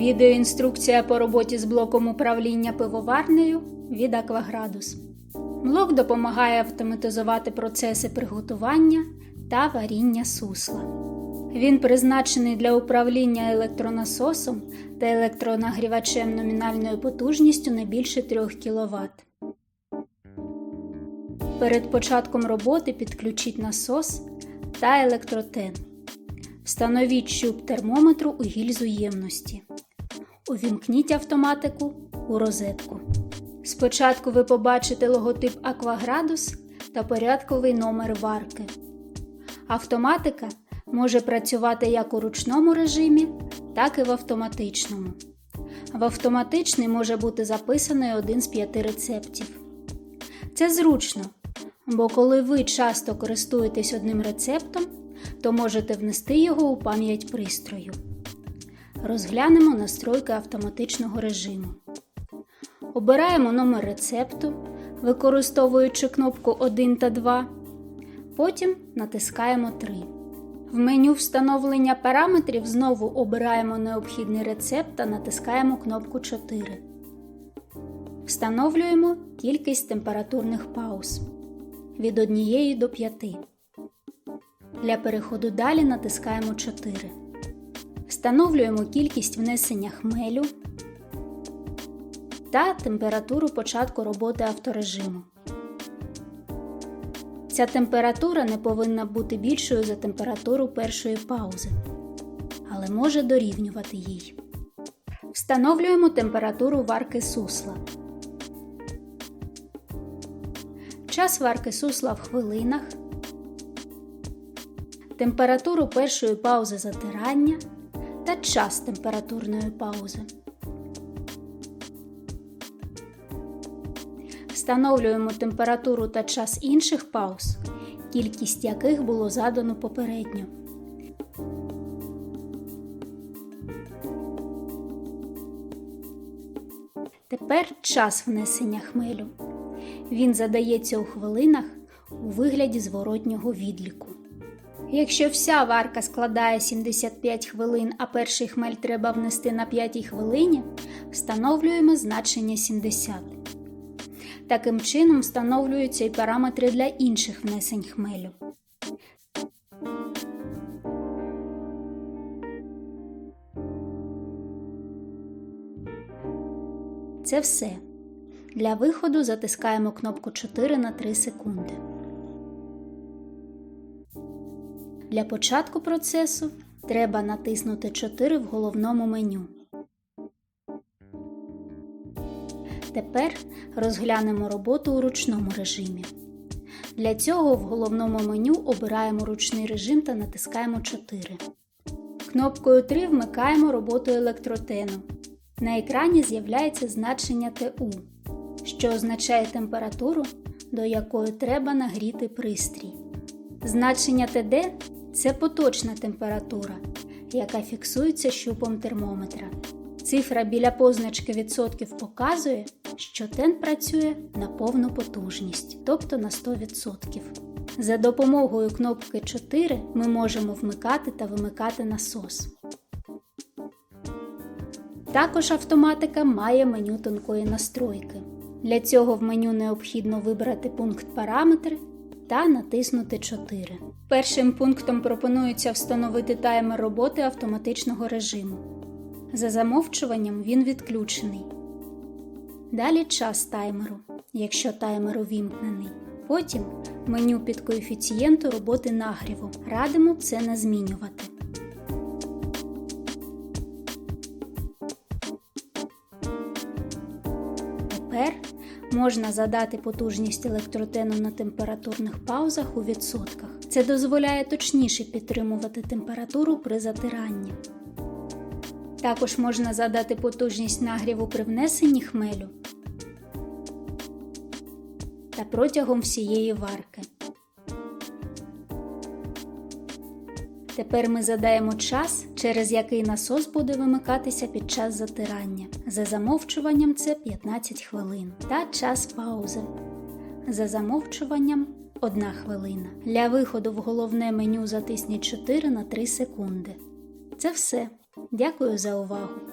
Відеоінструкція по роботі з блоком управління пивоварнею від Акваградус. Блок допомагає автоматизувати процеси приготування та варіння сусла. Він призначений для управління електронасосом та електронагрівачем номінальною потужністю не більше 3 кВт. Перед початком роботи підключіть насос та електротен. Встановіть щуп термометру у гільзу ємності. Увімкніть автоматику у розетку. Спочатку ви побачите логотип Акваградус та порядковий номер варки. Автоматика може працювати як у ручному режимі, так і в автоматичному. В автоматичний може бути записаний один з п'яти рецептів. Це зручно, бо коли ви часто користуєтесь одним рецептом, то можете внести його у пам'ять пристрою. Розглянемо настройки автоматичного режиму. Обираємо номер рецепту, використовуючи кнопку 1 та 2. Потім натискаємо 3. В меню встановлення параметрів знову обираємо необхідний рецепт та натискаємо кнопку 4. Встановлюємо кількість температурних пауз від 1 до 5. Для переходу далі натискаємо 4. Встановлюємо кількість внесення хмелю та температуру початку роботи авторежиму. Ця температура не повинна бути більшою за температуру першої паузи, але може дорівнювати їй. Встановлюємо температуру варки сусла. Час варки сусла в хвилинах. Температуру першої паузи затирання та час температурної паузи. Встановлюємо температуру та час інших пауз, кількість яких було задано попередньо. Тепер час внесення хмелю. Він задається у хвилинах у вигляді зворотнього відліку. Якщо вся варка складає 75 хвилин, а перший хмель треба внести на 5 хвилині, встановлюємо значення 70. Таким чином встановлюються і параметри для інших внесень хмелю. Це все. Для виходу затискаємо кнопку 4 на 3 секунди. Для початку процесу треба натиснути 4 в головному меню. Тепер розглянемо роботу у ручному режимі. Для цього в головному меню обираємо ручний режим та натискаємо 4. Кнопкою 3 вмикаємо роботу електротену. На екрані з'являється значення ТУ, що означає температуру, до якої треба нагріти пристрій. Значення ТД це поточна температура, яка фіксується щупом термометра. Цифра біля позначки відсотків показує, що тен працює на повну потужність, тобто на 100%. За допомогою кнопки 4 ми можемо вмикати та вимикати насос. Також автоматика має меню тонкої настройки. Для цього в меню необхідно вибрати пункт Параметри та натиснути 4. Першим пунктом пропонується встановити таймер роботи автоматичного режиму. За замовчуванням він відключений. Далі час таймеру, якщо таймер увімкнений. Потім меню під коефіцієнту роботи нагріву. Радимо це не змінювати. Тепер можна задати потужність електротену на температурних паузах у відсотках. Це дозволяє точніше підтримувати температуру при затиранні. Також можна задати потужність нагріву при внесенні хмелю та протягом всієї варки. Тепер ми задаємо час, через який насос буде вимикатися під час затирання. За замовчуванням це 15 хвилин та час паузи. За замовчуванням 1 хвилина. Для виходу в головне меню затисніть 4 на 3 секунди. Це все. Дякую за увагу!